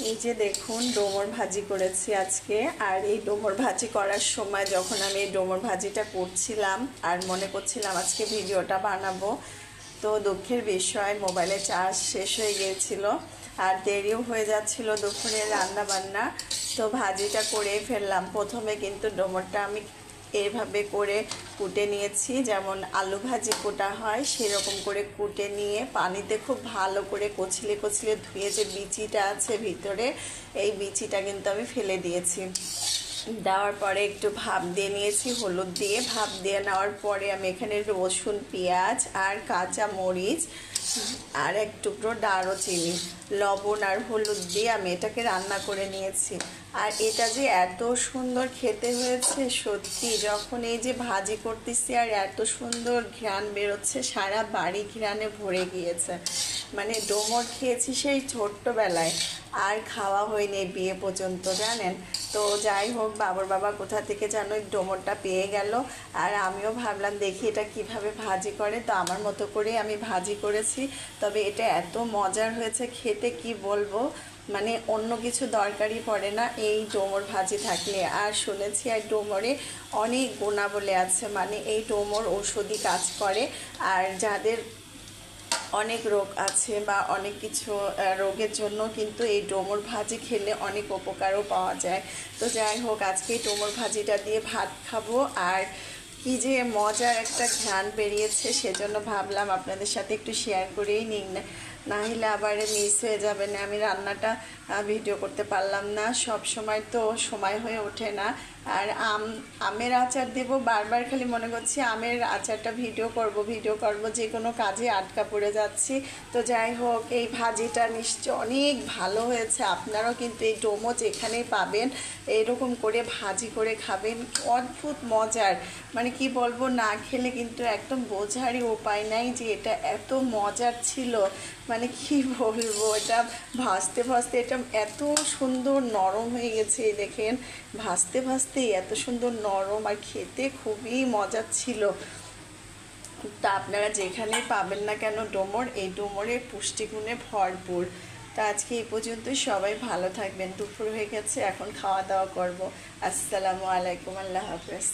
এই যে দেখুন, ডোমর ভাজি করেছি আজকে। আর এই ডোমর ভাজি করার সময় যখন আমি এই ডোমর ভাজিটা করছিলাম আর মনে করছিলাম আজকে ভিডিওটা বানাবো, তো দুঃখের বিষয়, মোবাইলে চার্জ শেষ হয়ে গিয়েছিল আর দেরিও হয়ে যাচ্ছিল দুপুরে রান্না বান্না তো ভাজিটা করে ফেললাম। প্রথমে কিন্তু ডোমরটা আমি এইভাবে করে কুটে নিয়েছি। যেমন আলু ভাজি কোটা হয়, সেরকম করে কুটে নিয়ে পানিতে খুব ভালো করে কচলে কচলে ধুয়ে যে বিচিটা আছে ভিতরে, এই বিচিটা কিন্তু আমি ফেলে দিয়েছি। দেওয়ার পরে একটু ভাপ দিয়ে নিয়েছি, হলুদ দিয়ে। ভাপ দিয়ে নেওয়ার পরে আমি এখানে রসুন, পেঁয়াজ আর কাঁচা মরিচ আর এক টুকরো দারুচিনি লবণ আর হলুদ দিয়ে আমি এটাকে রান্না করে নিয়েছি। আর এটা যে এত সুন্দর খেতে হয়েছে, সত্যি যখন এই যে ভাজি করতেছি আর এত সুন্দর ঘ্রাণ বেরোচ্ছে, সারা বাড়ি ঘ্রাণে ভরে গিয়েছে। মানে ডোমর খেয়েছি সেই ছোট্টবেলায়, আর খাওয়া হয়নি বিয়ে পর্যন্ত, জানেন? তো যাই হোক, বাবার বাবা কোথা থেকে যেন এই ডোমরটা পেয়ে গেল। আর আমিও ভাবলাম, দেখি এটা কীভাবে ভাজি করে। তো আমার মতো করে আমি ভাজি করেছি। তবে এটা এত মজার হয়েছে, খেতে কি বলব? মানে অন্য কিছু দরকারই পড়ে না এই ডোমর ভাজি থাকলে। আর শুনেছি আর ডোমরে অনেক গুণাবলী আছে। মানে এই ডোমর ঔষধি কাজ করে। আর যাদের অনেক রোগ আছে বা অনেক কিছু রোগের জন্য কিন্তু এই ডোমর ভাজি খেলে অনেক উপকারও পাওয়া যায়। তো যাই হোক, আজকে ডোমর ভাজিটা দিয়ে ভাত খাব। আর কি যে মজার একটা ঘ্রাণ বেরিয়েছে সেজন্য ভাবলাম আপনাদের সাথে একটু শেয়ার করেই নিন না হলে আবার মিস হয়ে যাবে না। আমি রান্নাটা ভিডিও করতে পারলাম না। সব সময় তো সময় হয়ে ওঠে না। আর আম, আমের আচার দেব বারবার খালি মনে করছি আমের আচারটা ভিডিও করব ভিডিও করব, যে কোনো কাজে আটকা পড়ে যাচ্ছি। তো যাই হোক, এই ভাজিটা নিশ্চয় অনেক ভালো হয়েছে। আপনারাও কিন্তু এই ডোমো যেখানেই পাবেন, এরকম করে ভাজি করে খাবেন। অদ্ভুত মজার। মানে কি বলব, না খেলে কিন্তু একদম বোঝারই উপায় নাই যে এটা এত মজার ছিল। মানে কি বলব, এটা ভাসতে ভাসতে এটা এত সুন্দর নরম হয়ে গেছে দেখেন। ভাসতে ভাজতেই এত সুন্দর নরম আর খেতে খুবই মজার ছিল। তা আপনারা যেখানে পাবেন না কেন, ডোমর, এই ডোমরে পুষ্টিগুণে ভরপুর। তা আজকে এই পর্যন্ত সবাই ভালো থাকবেন, দুপুর হয়ে গেছে, এখন খাওয়া দাওয়া করব। আসসালামু আলাইকুম, আল্লাহ হাফেজ।